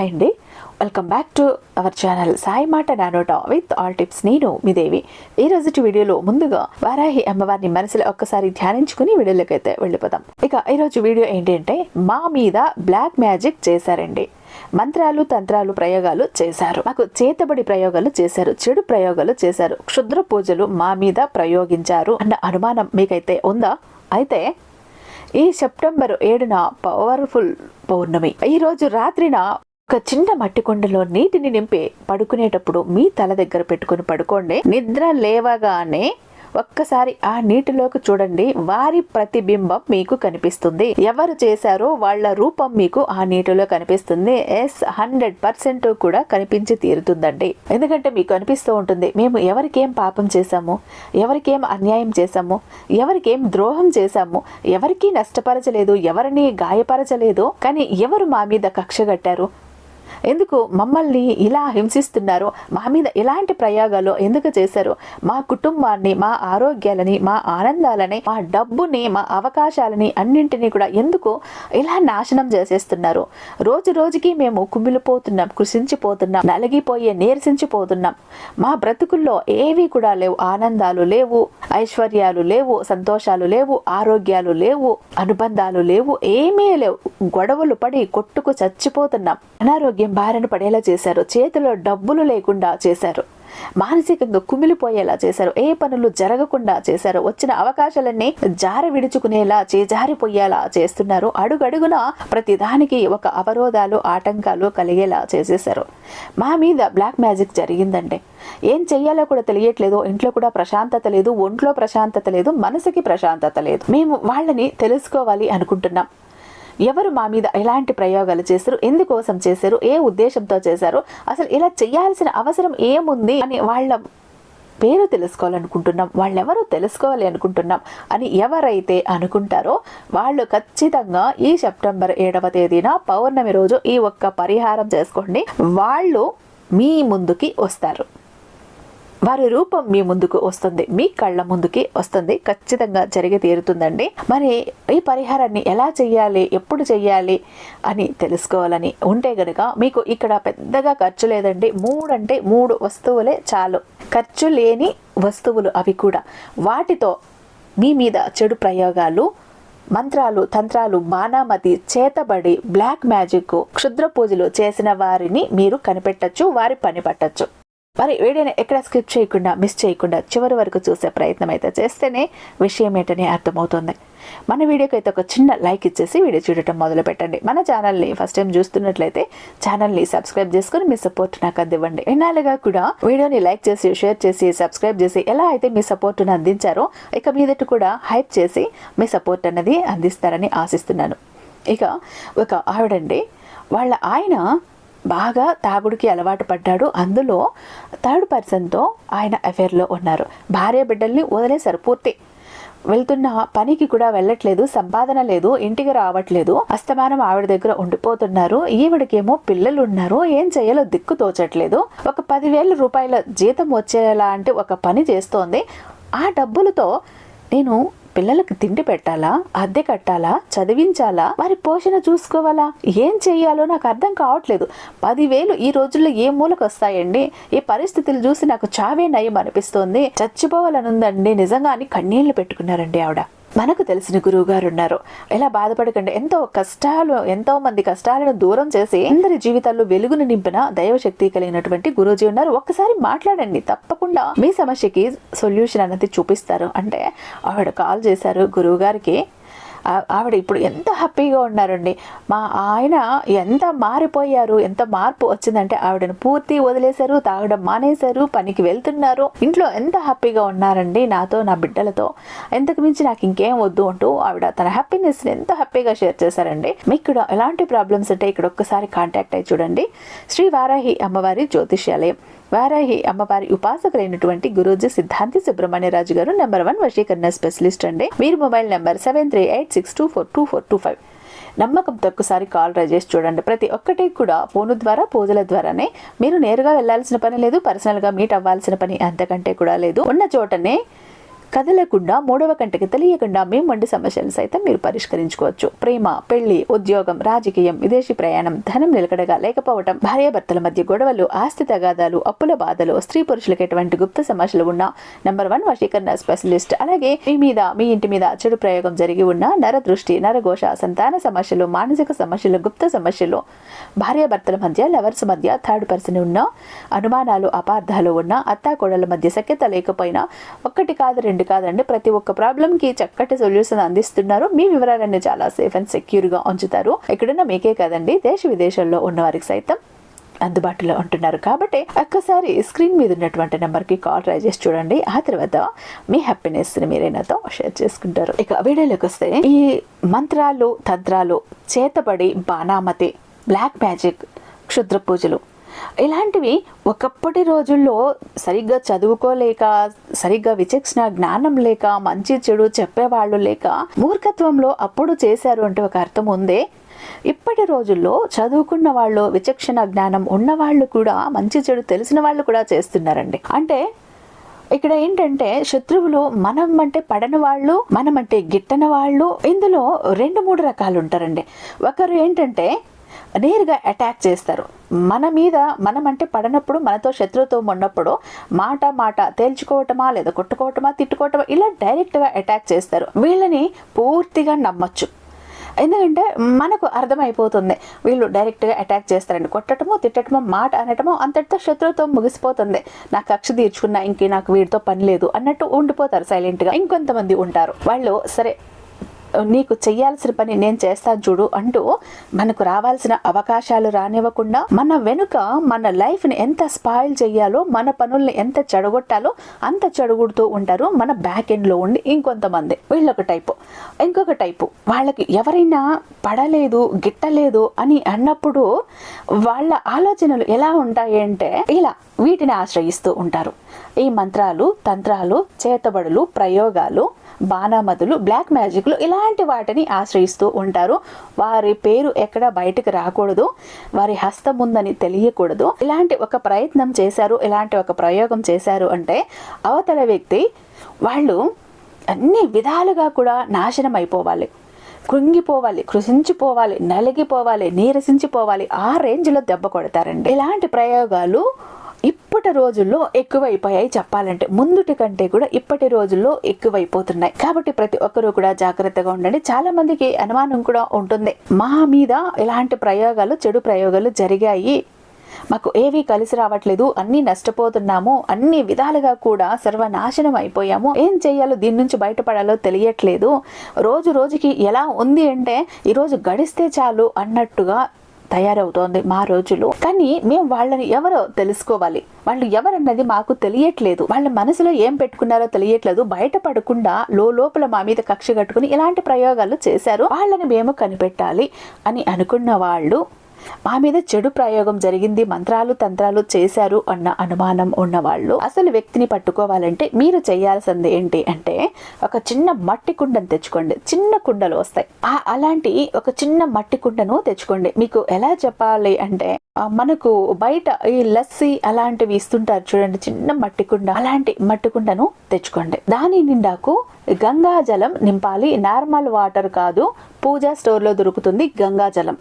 Hi అండి. Welcome back to our channel Sai మాట నానోట విత్ ఆల్ టిప్స్ నేను మీ దేవి. ఈ రోజుటి వీడియోలో ముందుగా వారాహి అమ్మవారిని మనసులో ఒక్కసారి ధ్యానించుకుని వీడియోలోకి అయితే వెళ్ళిపోదాం. ఇక ఈరోజు వీడియో ఏంటంటే మా మీద బ్లాక్ మ్యాజిక్ చేశారండి. మంత్రాలు తంత్రాలు ప్రయోగాలు చేశారు. మాకు చేతబడి ప్రయోగాలు చేశారు చెడు ప్రయోగాలు చేశారు క్షుద్ర పూజలు మా మీద ప్రయోగించారు అన్న అనుమానం మీకైతే ఉందా? అయితే ఈ సెప్టెంబర్ ఏడున పవర్ఫుల్ పౌర్ణమి. ఈ రోజు రాత్రిన ఒక చిన్న మట్టి కుండలో నీటిని నింపి పడుకునేటప్పుడు మీ తల దగ్గర పెట్టుకుని పడుకోండి. నిద్ర లేవగానే ఒక్కసారి ఆ నీటిలోకి చూడండి. వారి ప్రతిబింబం మీకు కనిపిస్తుంది. ఎవరు చేశారో వాళ్ళ రూపం మీకు ఆ నీటిలో కనిపిస్తుంది. ఎస్ హండ్రెడ్ పర్సెంట్ కూడా కనిపించి తీరుతుందండి. ఎందుకంటే మీకు అనిపిస్తూ ఉంటుంది మేము ఎవరికేం పాపం చేశాము? ఎవరికేం అన్యాయం చేశాము? ఎవరికేం ద్రోహం చేశాము? ఎవరికీ నష్టపరచలేదు? ఎవరిని గాయపరచలేదు? కానీ ఎవరు మా మీద కక్ష కట్టారు? ఎందుకు మమ్మల్ని ఇలా హింసిస్తున్నారు? మా మీద ఇలాంటి ప్రయోగాలు ఎందుకు చేశారు? మా కుటుంబాన్ని మా ఆరోగ్యాలని మా ఆనందాలని మా డబ్బుని మా అవకాశాలని అన్నింటినీ కూడా ఎందుకు ఇలా నాశనం చేసేస్తున్నారు? రోజు రోజుకి మేము కుమిలిపోతున్నాం కృషించిపోతున్నాం నలిగిపోయే నీరసించిపోతున్నాం. మా బ్రతుకుల్లో ఏవి కూడా లేవు. ఆనందాలు లేవు ఐశ్వర్యాలు లేవు సంతోషాలు లేవు ఆరోగ్యాలు లేవు అనుబంధాలు లేవు ఏమీ లేవు. గొడవలు పడి కొట్టుకు చచ్చిపోతున్నాం. అనారోగ్యం భార్యను పడేలా చేశారు. చేతిలో డబ్బులు లేకుండా చేశారు. మానసికంగా కుమిలిపోయేలా చేశారు. ఏ పనులు జరగకుండా చేశారు. వచ్చిన అవకాశాలన్నీ జార విడుచుకునేలా చేజారిపోయేలా చేస్తున్నారు. అడుగడుగున ప్రతిదానికి ఒక అవరోధాలు ఆటంకాలు కలిగేలా చేసేశారు. మా మీద బ్లాక్ మ్యాజిక్ జరిగిందండి. ఏం చెయ్యాలో కూడా తెలియట్లేదు. ఇంట్లో కూడా ప్రశాంతత లేదు. ఒంట్లో ప్రశాంతత లేదు. మనసుకి ప్రశాంతత లేదు. మేము వాళ్ళని తెలుసుకోవాలి అనుకుంటున్నాం. ఎవరు మా మీద ఎలాంటి ప్రయోగాలు చేశారు? ఎందుకోసం చేశారు? ఏ ఉద్దేశంతో చేశారు? అసలు ఇలా చేయాల్సిన అవసరం ఏముంది అని వాళ్ళ పేరు తెలుసుకోవాలనుకుంటున్నాం. వాళ్ళెవరో తెలుసుకోవాలి అనుకుంటున్నాం అని ఎవరైతే అనుకుంటారో వాళ్ళు ఖచ్చితంగా ఈ సెప్టెంబర్ ఏడవ తేదీన పౌర్ణమి రోజు ఈ ఒక్క పరిహారం చేసుకోండి. వాళ్ళు మీ ముందుకి వస్తారు. వారి రూపం మీ ముందుకు వస్తుంది మీ కళ్ళ ముందుకి వస్తుంది ఖచ్చితంగా జరిగి తీరుతుందండి. మరి ఈ పరిహారాన్ని ఎలా చేయాలి ఎప్పుడు చేయాలి అని తెలుసుకోవాలని ఉంటే గనుక మీకు ఇక్కడ పెద్దగా ఖర్చు లేదండి. మూడు అంటే మూడు వస్తువులే చాలు. ఖర్చు లేని వస్తువులు అవి కూడా. వాటితో మీ మీద చెడు ప్రయోగాలు మంత్రాలు తంత్రాలు మానామతి చేతబడి బ్లాక్ మ్యాజిక్ క్షుద్ర పూజలు చేసిన వారిని మీరు కనిపెట్టచ్చు వారి పని పట్టచ్చు. మరి వీడియోని ఎక్కడ స్కిప్ చేయకుండా మిస్ చేయకుండా చివరి వరకు చూసే ప్రయత్నం అయితే చేస్తేనే విషయం ఏంటని అర్థమవుతుంది. మన వీడియోకి అయితే ఒక చిన్న లైక్ ఇచ్చేసి వీడియో చూడటం మొదలు పెట్టండి. మన ఛానల్ని ఫస్ట్ టైం చూస్తున్నట్లయితే ఛానల్ని సబ్స్క్రైబ్ చేసుకుని మీ సపోర్ట్ నాకు అందివ్వండి ఎన్నాళ్ళుగా కూడా వీడియోని లైక్ చేసి షేర్ చేసి సబ్స్క్రైబ్ చేసి ఎలా అయితే మీ సపోర్ట్ను అందించారో ఇక మీదట కూడా హైప్ చేసి మీ సపోర్ట్ అన్నది అందిస్తారని ఆశిస్తున్నాను. ఇక ఒక ఆవిడండి వాళ్ళ ఆయన బాగా తాగుడికి అలవాటు పడ్డాడు. అందులో థర్డ్ పర్సన్తో ఆయన అఫేర్లో ఉన్నారు. భార్య బిడ్డల్ని వదిలేశారు పూర్తి. వెళ్తున్న పనికి కూడా వెళ్ళట్లేదు సంపాదన లేదు ఇంటికి రావట్లేదు. అస్తమానం ఆవిడ దగ్గర ఉండిపోతున్నారు. ఈవిడకేమో పిల్లలు ఉన్నారు ఏం చేయాలో దిక్కు తోచట్లేదు. ఒక పదివేల రూపాయల జీతం వచ్చేలాంటి ఒక పని చేస్తోంది. ఆ డబ్బులతో నేను పిల్లలకు తిండి పెట్టాలా? అద్దె కట్టాలా? చదివించాలా? వారి పోషణ చూసుకోవాలా? ఏం చెయ్యాలో నాకు అర్థం కావట్లేదు. పదివేలు ఈ రోజుల్లో ఏ మూలకు వస్తాయండి ఈ పరిస్థితులు చూసి నాకు చావే నయం అనిపిస్తోంది. చచ్చిపోవాలనుందండి. నిజంగా అని కన్నీళ్ళు పెట్టుకున్నారండి ఆవిడ. మనకు తెలిసిన గురువు గారు ఉన్నారు ఎలా బాధపడకండి. ఎంతో కష్టాలు ఎంతో మంది కష్టాలను దూరం చేసి అందరి జీవితాల్లో వెలుగును నింపిన దైవశక్తి కలిగినటువంటి గురూజీ ఉన్నారు. ఒక్కసారి మాట్లాడండి. తప్పకుండా మీ సమస్యకి సొల్యూషన్ అనేది చూపిస్తారు. అంటే ఆవిడ కాల్ చేశారు గురువు గారికి ఆవిడ ఇప్పుడు ఎంత హ్యాపీగా ఉన్నారండి. మా ఆయన ఎంత మారిపోయారు ఎంత మార్పు వచ్చిందంటే ఆవిడను పూర్తి వదిలేశారు తాగడం మానేశారు పనికి వెళ్తున్నారు. ఇంట్లో ఎంత హ్యాపీగా ఉన్నారండి నాతో నా బిడ్డలతో. ఎంతకు మించి నాకు ఇంకేం వద్దు అంటూ ఆవిడ తన హ్యాపీనెస్ని ఎంత హ్యాపీగా షేర్ చేశారండి. మీకు ఇక్కడ ఎలాంటి ప్రాబ్లమ్స్ ఉంటే ఇక్కడ ఒక్కసారి కాంటాక్ట్ అయ్యి చూడండి. శ్రీ వారాహి అమ్మవారి జ్యోతిష్యాలయం. వారాహి అమ్మవారి ఉపాసకులైనటువంటి గురూజీ సిద్ధాంతి సుబ్రహ్మణ్యరాజు గారు నెంబర్ వన్ వశీకరణ స్పెషలిస్ట్ అండి. వీరి mobile number seven three eight six two four two four two five. నమ్మకంతో ఒక్కసారి కాల్ ట్రై చేసి చూడండి. ప్రతి ఒక్కటి కూడా ఫోను ద్వారా పూజల ద్వారానే మీరు నేరుగా వెళ్ళాల్సిన పని లేదు పర్సనల్గా మీట్ అవ్వాల్సిన పని అంతకంటే కూడా లేదు. ఉన్న చోటనే కదలకుండా మూడవ కంటకి తెలియకుండా మేము వంటి సమస్యలు సైతం మీరు పరిష్కరించుకోవచ్చు. ప్రేమ పెళ్ళి ఉద్యోగం రాజకీయం విదేశీ ప్రయాణం ధనం నిలకడగా లేకపోవటం భార్యాభర్తల మధ్య గొడవలు ఆస్తి తగాదాలు అప్పుల బాధలు స్త్రీ పురుషులకు ఎటువంటి గుప్త సమస్యలు ఉన్న నెంబర్ వన్ వశీకరణ స్పెషలిస్ట్ అలాగే మీ మీద మీ ఇంటి మీద చెడు ప్రయోగం జరిగి ఉన్న నర దృష్టి నరఘోష సంతాన సమస్యలు మానసిక సమస్యలు గుప్త సమస్యలు భార్యాభర్తల మధ్య లవర్స్ మధ్య థర్డ్ పర్సన్ ఉన్న అనుమానాలు అపార్థాలు ఉన్న అత్తాకోడల మధ్య సఖ్యత లేకపోయినా ఒక్కటి కాదు రెండు కాదండి ప్రతి ఒక్క ప్రాబ్లంకి చక్కటి సొల్యూషన్ అందిస్తున్నారు. మీ వివరాలన్నీ చాలా సేఫ్ అండ్ సెక్యూర్గా ఉంచుతారు. ఎక్కడున్నా మీకే కాదండి దేశ విదేశాల్లో ఉన్న వారికి సైతం అందుబాటులో ఉంటున్నారు. కాబట్టి ఒక్కసారి స్క్రీన్ మీద ఉన్నటువంటి నెంబర్కి కాల్ ట్రై చేసి చూడండి. ఆ తర్వాత మీ హ్యాపీనెస్ని మీరైనాతో షేర్ చేసుకుంటారు. ఇక వీడియోలోకి వస్తే ఈ మంత్రాలు తంత్రాలు చేతబడి బాణామతి బ్లాక్ మ్యాజిక్ క్షుద్ర పూజలు ఇలాంటివి ఒకప్పటి రోజుల్లో సరిగ్గా చదువుకోలేక సరిగ్గా విచక్షణ జ్ఞానం లేక మంచి చెడు చెప్పేవాళ్ళు లేక మూర్ఖత్వంలో అప్పుడు చేశారు అంటే ఒక అర్థం ఉందే. ఇప్పటి రోజుల్లో చదువుకున్న వాళ్ళు విచక్షణ జ్ఞానం ఉన్నవాళ్ళు కూడా మంచి చెడు తెలిసిన వాళ్ళు కూడా చేస్తున్నారండి. అంటే ఇక్కడ ఏంటంటే శత్రువులు మనం అంటే పడని వాళ్ళు మనం అంటే గిట్టని వాళ్ళు ఇందులో రెండు మూడు రకాలు ఉంటారండి. ఒకరు ఏంటంటే నేరుగా అటాక్ చేస్తారు. మన మీద మనం అంటే పడనప్పుడు మనతో శత్రుత్వం ఉన్నప్పుడు మాట మాట తేల్చుకోవటమా లేదా కొట్టుకోవటమా తిట్టుకోవటమా ఇలా డైరెక్ట్గా అటాక్ చేస్తారు. వీళ్ళని పూర్తిగా నమ్మచ్చు. ఎందుకంటే మనకు అర్థమైపోతుంది. వీళ్ళు డైరెక్ట్గా అటాక్ చేస్తారండి కొట్టడమో తిట్టడమో మాట అనటమో అంతటితో శత్రుత్వం ముగిసిపోతుంది. నాకు కక్ష తీర్చుకున్నా ఇంక నాకు వీడితో పని లేదు అన్నట్టు ఉండిపోతారు సైలెంట్గా ఇంకొంతమంది ఉంటారు. వాళ్ళు సరే నీకు చెయ్యాల్సిన పని నేను చేస్తాను చూడు అంటూ మనకు రావాల్సిన అవకాశాలు రానివ్వకుండా మన వెనుక మన లైఫ్ని ఎంత స్పాయిల్ చేయాలో మన పనుల్ని ఎంత చెడగొట్టాలో అంత చెడగొడుతూ ఉంటారు మన బ్యాక్ ఎండ్లో ఉండి ఇంకొంతమంది. వీళ్ళొక టైపు. ఇంకొక టైపు. వాళ్ళకి ఎవరైనా పడలేదు గిట్టలేదు అని అన్నప్పుడు వాళ్ళ ఆలోచనలు ఎలా ఉంటాయి అంటే ఇలా వీటిని ఆశ్రయిస్తూ ఉంటారు. ఈ మంత్రాలు తంత్రాలు చేతబడులు ప్రయోగాలు బాణామతులు బ్లాక్ మ్యాజిక్లు ఇలాంటి వాటిని ఆశ్రయిస్తూ ఉంటారు. వారి పేరు ఎక్కడ బయటకు రాకూడదు. వారి హస్తం ఉందని తెలియకూడదు. ఇలాంటి ఒక ప్రయత్నం చేశారు ఇలాంటి ఒక ప్రయోగం చేశారు అంటే అవతల వ్యక్తి వాళ్ళు అన్ని విధాలుగా కూడా నాశనం అయిపోవాలి కృంగిపోవాలి కృషించిపోవాలి నలిగిపోవాలి నీరసించిపోవాలి ఆ రేంజ్లో దెబ్బ కొడతారండి. ఇలాంటి ప్రయోగాలు ఇప్పటి రోజుల్లో ఎక్కువైపోయాయి చెప్పాలంటే. ముందుటి కంటే కూడా ఇప్పటి రోజుల్లో ఎక్కువైపోతున్నాయి. కాబట్టి ప్రతి ఒక్కరూ కూడా జాగ్రత్తగా ఉండండి. చాలా మందికి అనుమానం కూడా ఉంటుంది. మా మీద ఇలాంటి ప్రయోగాలు చెడు ప్రయోగాలు జరిగాయి. మాకు ఏవి కలిసి రావట్లేదు. అన్ని నష్టపోతున్నాము. అన్ని విధాలుగా కూడా సర్వనాశనం అయిపోయాము. ఏం చేయాలో దీని నుంచి బయటపడాలో తెలియట్లేదు. రోజు రోజుకి ఎలా ఉంది అంటే ఈరోజు గడిస్తే చాలు అన్నట్టుగా తయారవుతోంది మా రోజులు. కానీ మేము వాళ్ళని ఎవరో తెలుసుకోవాలి. వాళ్ళు ఎవరన్నది మాకు తెలియట్లేదు. వాళ్ళ మనసులో ఏం పెట్టుకున్నారో తెలియట్లేదు. బయటపడకుండా లోపల మా మీద కక్ష కట్టుకుని ఇలాంటి ప్రయోగాలు చేశారు. వాళ్ళని మేము కనిపెట్టాలి అని అనుకున్న వాళ్ళు మా మీద చెడు ప్రయోగం జరిగింది మంత్రాలు తంత్రాలు చేశారు అన్న అనుమానం ఉన్నవాళ్ళు అసలు వ్యక్తిని పట్టుకోవాలంటే మీరు చేయాల్సింది ఏంటి అంటే ఒక చిన్న మట్టి కుండను తెచ్చుకోండి. చిన్న కుండలు వస్తాయి. ఆ అలాంటి ఒక చిన్న మట్టి కుండను తెచ్చుకోండి. మీకు ఎలా చెప్పాలి అంటే మనకు బయట ఈ లస్సి అలాంటివి ఇస్తుంటారు చూడండి చిన్న మట్టి కుండ. అలాంటి మట్టి కుండను తెచ్చుకోండి. దాని నిండాకు గంగా జలం నింపాలి. నార్మల్ వాటర్ కాదు పూజా స్టోర్లో దొరుకుతుంది గంగా జలం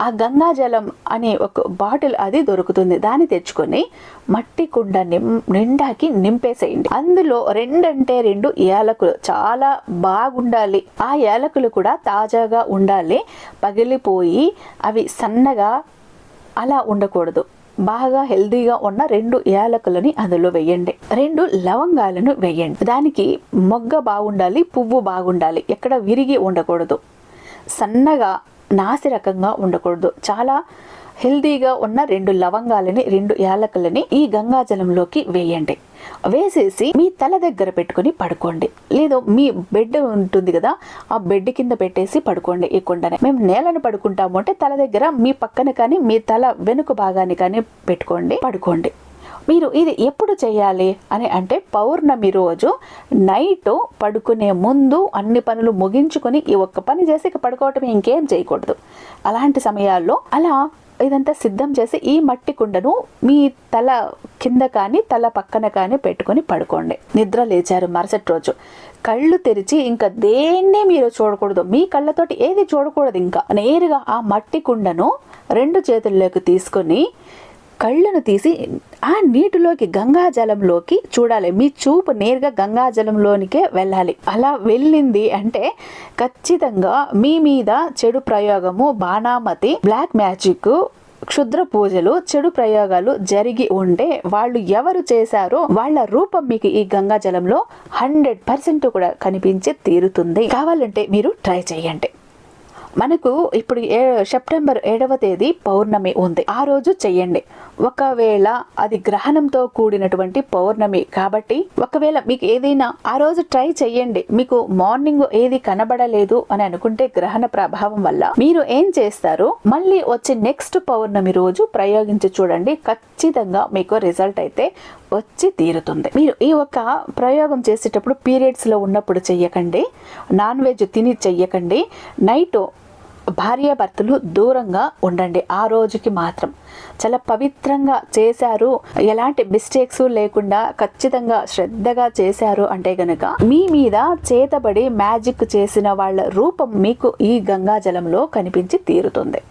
ఆ గంగాజలం అనే ఒక బాటిల్ అది దొరుకుతుంది. దాన్ని తెచ్చుకొని మట్టి కుండ నిం నిండాకి నింపేసేయండి. అందులో రెండంటే రెండు ఏలకులు చాలా బాగుండాలి. ఆ ఏలకులు కూడా తాజాగా ఉండాలి. పగిలిపోయి అవి సన్నగా అలా ఉండకూడదు. బాగా హెల్దీగా ఉన్న రెండు యాలకులని అందులో వేయండి. రెండు లవంగాలను వేయండి. దానికి మొగ్గ బాగుండాలి పువ్వు బాగుండాలి. ఎక్కడ విరిగి ఉండకూడదు. సన్నగా నాసి రకంగా ఉండకూడదు. చాలా హెల్దీగా ఉన్న రెండు లవంగాలని రెండు యాలకులని ఈ గంగాజలంలోకి వేయండి. వేసేసి మీ తల దగ్గర పెట్టుకుని పడుకోండి. లేదు మీ బెడ్ ఉంటుంది కదా ఆ బెడ్ కింద పెట్టేసి పడుకోండి ఈ కుండని. మేము నేలను పడుకుంటాము అంటే తల దగ్గర మీ పక్కన కానీ మీ తల వెనుక భాగాన్ని కానీ పెట్టుకోండి పడుకోండి. మీరు ఇది ఎప్పుడు చేయాలి అని అంటే పౌర్ణమి రోజు నైట్ పడుకునే ముందు అన్ని పనులు ముగించుకొని ఈ ఒక్క పని చేసి ఇక పడుకోవటం ఇంకేం చేయకూడదు. అలాంటి సమయాల్లో అలా ఇదంతా సిద్ధం చేసి ఈ మట్టి కుండను మీ తల కింద కానీ తల పక్కన కానీ పెట్టుకొని పడుకోండి. నిద్ర లేచారు మరుసటి రోజు. కళ్ళు తెరిచి ఇంకా దేన్నే మీరు చూడకూడదు. మీ కళ్ళతోటి ఏది చూడకూడదు ఇంకా. నేరుగా ఆ మట్టి కుండను రెండు చేతుల్లోకి తీసుకొని కళ్ళను తీసి ఆ నీటిలోకి గంగాజలంలోకి చూడాలి. మీ చూపు నేరుగా గంగాజలంలోనికే వెళ్ళాలి. అలా వెళ్ళింది అంటే ఖచ్చితంగా మీ మీద చెడు ప్రయోగము బాణామతి బ్లాక్ మ్యాజిక్ క్షుద్ర పూజలు చెడు ప్రయోగాలు జరిగి ఉంటే వాళ్ళు ఎవరు చేశారో వాళ్ళ రూపం మీకు ఈ గంగా జలంలో హండ్రెడ్ పర్సెంట్ కూడా కనిపించి తీరుతుంది. కావాలంటే మీరు ట్రై చేయండి. మనకు ఇప్పుడు ఏ సెప్టెంబర్ ఏడవ తేదీ పౌర్ణమి ఉంది. ఆ రోజు చెయ్యండి ఒకవేళ అది గ్రహణంతో కూడినటువంటి పౌర్ణమి కాబట్టి ఒకవేళ మీకు ఏదైనా ఆ రోజు ట్రై చెయ్యండి. మీకు మార్నింగ్ ఏది కనబడలేదు అని అనుకుంటే గ్రహణ ప్రభావం వల్ల మీరు ఏం చేస్తారు? మళ్ళీ వచ్చే నెక్స్ట్ పౌర్ణమి రోజు ప్రయోగించి చూడండి. ఖచ్చితంగా మీకు రిజల్ట్ అయితే వచ్చి తీరుతుంది. మీరు ఈ ఒక్క ప్రయోగం చేసేటప్పుడు పీరియడ్స్లో ఉన్నప్పుడు చెయ్యకండి. నాన్ వెజ్ తిని చెయ్యకండి. నైట్ భార్యాభర్తలు దూరంగా ఉండండి. ఆ రోజుకి మాత్రం. చాలా పవిత్రంగా చేశారు. ఎలాంటి మిస్టేక్స్ లేకుండా ఖచ్చితంగా శ్రద్ధగా చేశారు అంటే గనక మీ మీద చేతబడి మ్యాజిక్ చేసిన వాళ్ళ రూపం మీకు ఈ గంగా జలంలో కనిపించి తీరుతుంది.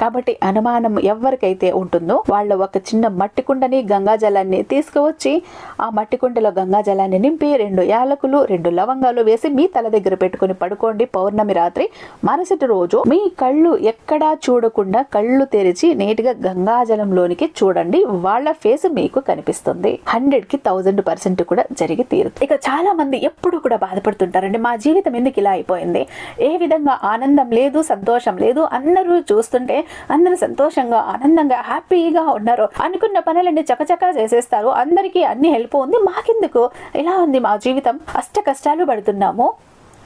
కాబట్టి అనుమానం ఎవరికైతే ఉంటుందో వాళ్ళ ఒక చిన్న మట్టి కుండని గంగాజలాన్ని తీసుకువచ్చి ఆ మట్టి కుండలో గంగాజలాన్ని నింపి రెండు యాలకులు రెండు లవంగాలు వేసి మీ తల దగ్గర పెట్టుకుని పడుకోండి. పౌర్ణమి రాత్రి మరుసటి రోజు మీ కళ్ళు ఎక్కడా చూడకుండా కళ్ళు తెరిచి నీటిగా గంగాజలంలోనికి చూడండి. వాళ్ళ ఫేస్ మీకు కనిపిస్తుంది. హండ్రెడ్కి థౌజండ్ పర్సెంట్ కూడా జరిగి తీరుతుంది. ఇక చాలా మంది ఎప్పుడు కూడా బాధపడుతుంటారండి. మా జీవితం ఎందుకు ఇలా అయిపోయింది? ఏ విధంగా ఆనందం లేదు సంతోషం లేదు? అందరూ చూస్తుంటే అందరూ సంతోషంగా ఆనందంగా హ్యాపీగా ఉన్నారు. అనుకున్న పనులన్నీ చకచకా చేసేస్తారు. అందరికీ అన్ని హెల్ప్ ఉంది. మాకెందుకు? ఇలా ఉంది మా జీవితం? అష్ట కష్టాలు పడుతున్నాము.